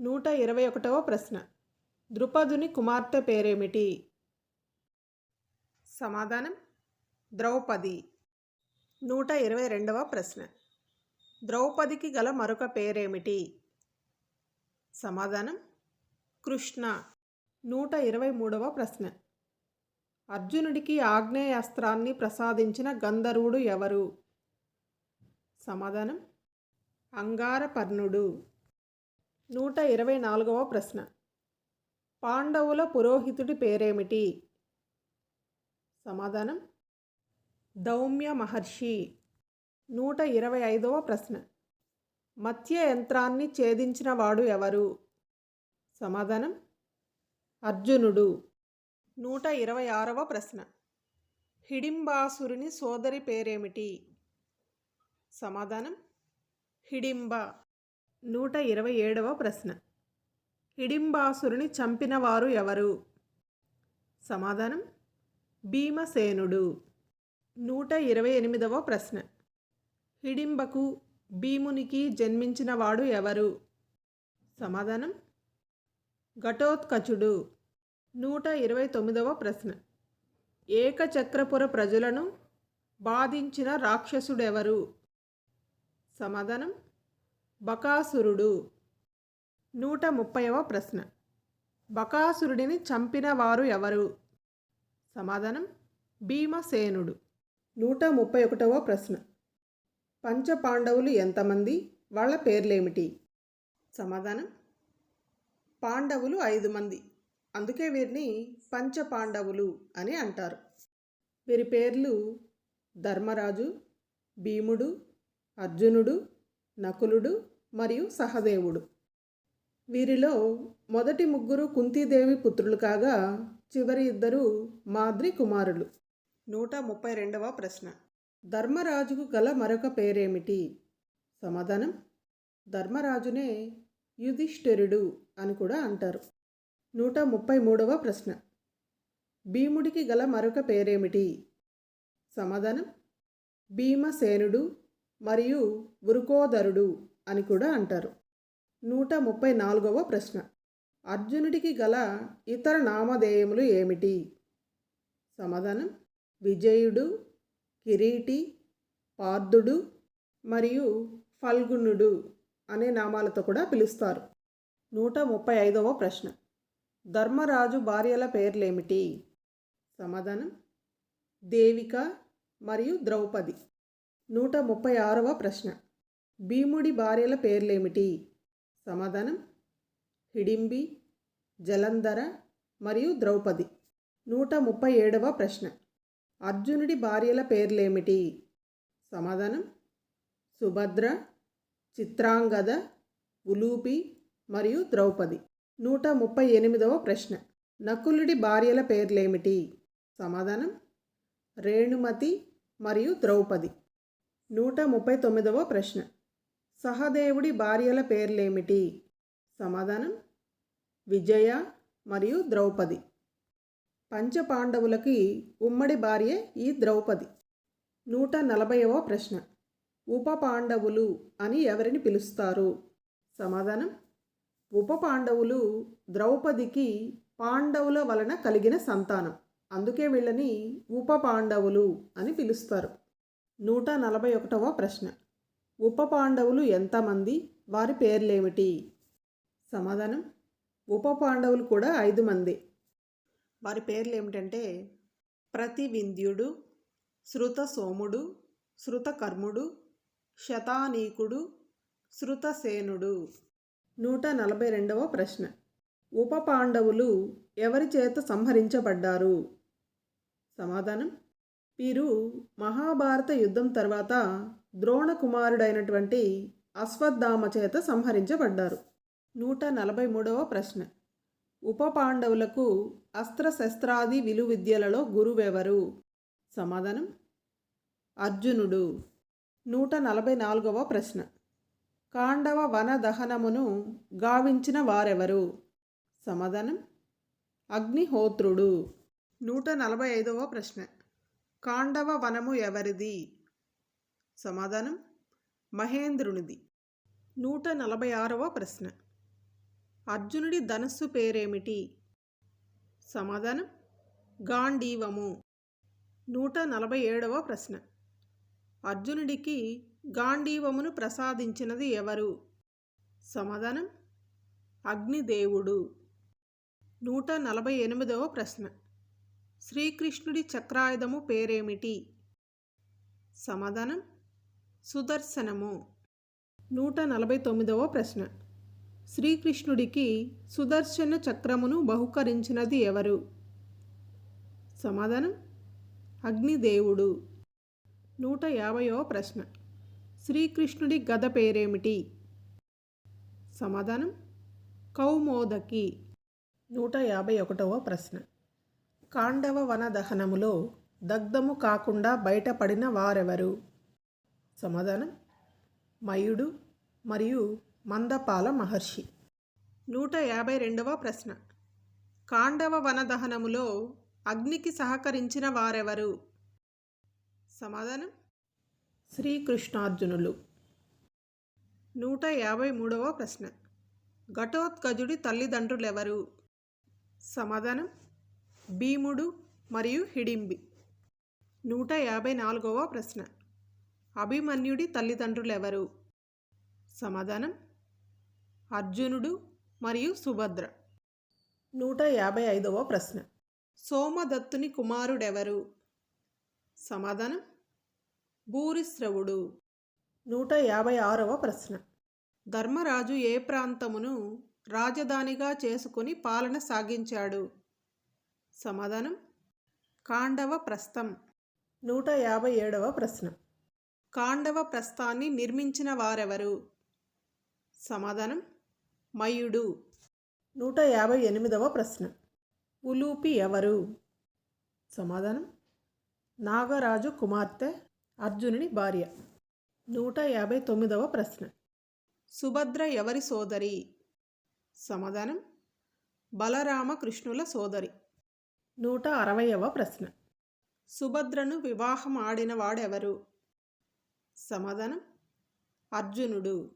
నూట ఇరవై ఒకటవ ప్రశ్న. ద్రుపదుని కుమార్తె పేరేమిటి? సమాధానం ద్రౌపది. నూట ఇరవై రెండవ ప్రశ్న. ద్రౌపదికి గల మరొక పేరేమిటి? సమాధానం కృష్ణ. నూట ఇరవై మూడవ ప్రశ్న. అర్జునుడికి ఆగ్నేయాస్త్రాన్ని ప్రసాదించిన గంధర్వుడు ఎవరు? సమాధానం అంగారపర్ణుడు. నూట ఇరవై నాలుగవ ప్రశ్న. పాండవుల పురోహితుడి పేరేమిటి? సమాధానం దౌమ్య మహర్షి. నూట ఇరవై ఐదవ ప్రశ్న. మత్స్య యంత్రాన్ని ఛేదించిన వాడు ఎవరు? సమాధానం అర్జునుడు. నూట ఇరవై ఆరవ ప్రశ్న. హిడింబాసురుని సోదరి పేరేమిటి? సమాధానం హిడింబ. నూట ఇరవై ఏడవ ప్రశ్న. హిడింబాసురుని చంపినవారు ఎవరు? సమాధానం భీమసేనుడు. నూట ఇరవై ఎనిమిదవ ప్రశ్న. హిడింబకు భీమునికి జన్మించినవాడు ఎవరు? సమాధానం ఘటోత్కచుడు. నూట ఇరవై తొమ్మిదవ ప్రశ్న. ఏకచక్రపుర ప్రజలను బాధించిన రాక్షసుడెవరు? సమాధానం బకాసురుడు. నూట ముప్పైవ ప్రశ్న. బకాసురుడిని చంపిన వారు ఎవరు? సమాధానం భీమసేనుడు. నూట ముప్పై ఒకటవ ప్రశ్న. పంచపాండవులు ఎంతమంది? వాళ్ళ పేర్లేమిటి? సమాధానం పాండవులు ఐదు మంది. అందుకే వీరిని పంచపాండవులు అని అంటారు. వీరి పేర్లు ధర్మరాజు భీముడు అర్జునుడు నకులుడు మరియు సహదేవుడు. వీరిలో మొదటి ముగ్గురు కుంతీదేవి పుత్రులు కాగా చివరి ఇద్దరు మాద్రి కుమారులు. నూట ముప్పై రెండవ ప్రశ్న. ధర్మరాజుకు గల మరొక పేరేమిటి? సమాధానం ధర్మరాజునే యుధిష్ఠిరుడు అని కూడా అంటారు. నూట ముప్పై మూడవ ప్రశ్న. భీముడికి గల మరొక పేరేమిటి? సమాధానం భీమసేనుడు మరియు వృకోదరుడు అని కూడా అంటారు. నూట ముప్పై నాలుగవ ప్రశ్న. అర్జునుడికి గల ఇతర నామధేయములు ఏమిటి? సమాధానం. విజయుడు కిరీటి పార్థుడు మరియు ఫల్గుణుడు అనే నామాలతో కూడా పిలుస్తారు. నూట ముప్పై ఐదవ ప్రశ్న. ధర్మరాజు భార్యల పేర్లేమిటి? సమాధానం. దేవిక మరియు ద్రౌపది. నూట ముప్పై ఆరవ ప్రశ్న. భీముడి భార్యల పేర్లేమిటి? సమాధానం హిడింబి జలంధర మరియు ద్రౌపది. నూట ముప్పై ఏడవ ప్రశ్న. అర్జునుడి భార్యల పేర్లేమిటి? సమాధానం సుభద్ర చిత్రాంగద ఉలూపి మరియు ద్రౌపది. నూట ముప్పై ఎనిమిదవ ప్రశ్న. నకులుడి భార్యల పేర్లేమిటి? సమాధానం రేణుమతి మరియు ద్రౌపది. నూట ముప్పై తొమ్మిదవ ప్రశ్న. సహదేవుడి భార్యల పేర్లేమిటి? సమాధానం? విజయ మరియు ద్రౌపది. పంచపాండవులకి ఉమ్మడి భార్య ఈ ద్రౌపది. నూట నలభైవ ప్రశ్న. ఉప పాండవులు అని ఎవరిని పిలుస్తారు? సమాధానం? ఉప పాండవులు ద్రౌపదికి పాండవుల వలన కలిగిన సంతానం. అందుకే వీళ్ళని ఉప పాండవులు అని పిలుస్తారు. నూట నలభై ఒకటవ ప్రశ్న. ఉప పాండవులు ఎంతమంది? వారి పేర్లేమిటి? సమాధానం. ఉప పాండవులు కూడా ఐదు మంది. వారి పేర్లు ఏమిటంటే ప్రతివింధ్యుడు శృత సోముడు శృతకర్ముడు శతానీకుడు శృతసేనుడు. నూట నలభై రెండవ ప్రశ్న. ఉప పాండవులు ఎవరి చేత సంహరించబడ్డారు? సమాధానం. వీరు మహాభారత యుద్ధం తర్వాత ద్రోణ కుమారుడైనటువంటి అశ్వత్థామ చేత సంహరించబడ్డారు. నూట నలభై మూడవ ప్రశ్న. ఉప పాండవులకు అస్త్రశస్త్రాది విలువిద్యలలో గురువెవరు? సమాధానం. అర్జునుడు. నూట నలభై నాలుగవ ప్రశ్న. కాండవ వన దహనమును గావించిన వారెవరు? సమాధానం. అగ్నిహోత్రుడు. నూట నలభై ఐదవ ప్రశ్న. కాండవ వనము ఎవరిది? సమాధానం మహేంద్రునిది. నూట నలభై ఆరవ ప్రశ్న. అర్జునుడి ధనస్సు పేరేమిటి? సమాధానం గాంధీవము. నూట నలభై ఏడవ ప్రశ్న. అర్జునుడికి గాంధీవమును ప్రసాదించినది ఎవరు? సమాధానం అగ్నిదేవుడు. నూట నలభై ఎనిమిదవ ప్రశ్న. శ్రీకృష్ణుడి చక్రాయుధము పేరేమిటి? సమాధానం? సుదర్శనము. నూట నలభై తొమ్మిదవ ప్రశ్న. శ్రీకృష్ణుడికి సుదర్శన చక్రమును బహుకరించినది ఎవరు? సమాధానం? అగ్నిదేవుడు. నూట యాభైవ ప్రశ్న. శ్రీకృష్ణుడి గద పేరేమిటి? సమాధానం? కౌమోదకి. నూట యాభై ఒకటవ ప్రశ్న. కాండవ వన దహనములో దగ్ధము కాకుండా బయటపడిన వారెవరు? సమాధానం మయుడు మరియు మందపాల మహర్షి. నూట యాభై రెండవ ప్రశ్న. కాండవ వన దహనములో అగ్నికి సహకరించిన వారెవరు? సమాధానం శ్రీకృష్ణార్జునులు. నూట యాభై మూడవ ప్రశ్న. ఘటోత్కజుడి తల్లిదండ్రులెవరు? సమాధానం భీముడు మరియు హిడింబి. నూట యాభై నాలుగవ ప్రశ్న. అభిమన్యుడి తల్లిదండ్రులెవరు? సమాధానం అర్జునుడు మరియు సుభద్ర. నూట యాభై ఐదవ ప్రశ్న. సోమదత్తుని కుమారుడెవరు? సమాధానం భూరిశ్రవుడు. నూట యాభై ఆరవ ప్రశ్న. ధర్మరాజు ఏ ప్రాంతమును రాజధానిగా చేసుకుని పాలన సాగించాడు? సమాధానం? కాండవ ప్రస్థం. నూట యాభై ఏడవ ప్రశ్న. కాండవ ప్రస్థాన్ని నిర్మించిన వారెవరు? సమాధానం? మయుడు. నూట యాభై ఎనిమిదవ ప్రశ్న. ఉలూపి ఎవరు? సమాధానం? నాగరాజు కుమార్తె అర్జునుని భార్య. నూట యాభై తొమ్మిదవ ప్రశ్న. సుభద్ర ఎవరి సోదరి? సమాధానం? బలరామకృష్ణుల సోదరి. నూట అరవయవ ప్రశ్న. సుభద్రను వివాహం ఆడిన వాడెవరు? సమాధానం అర్జునుడు.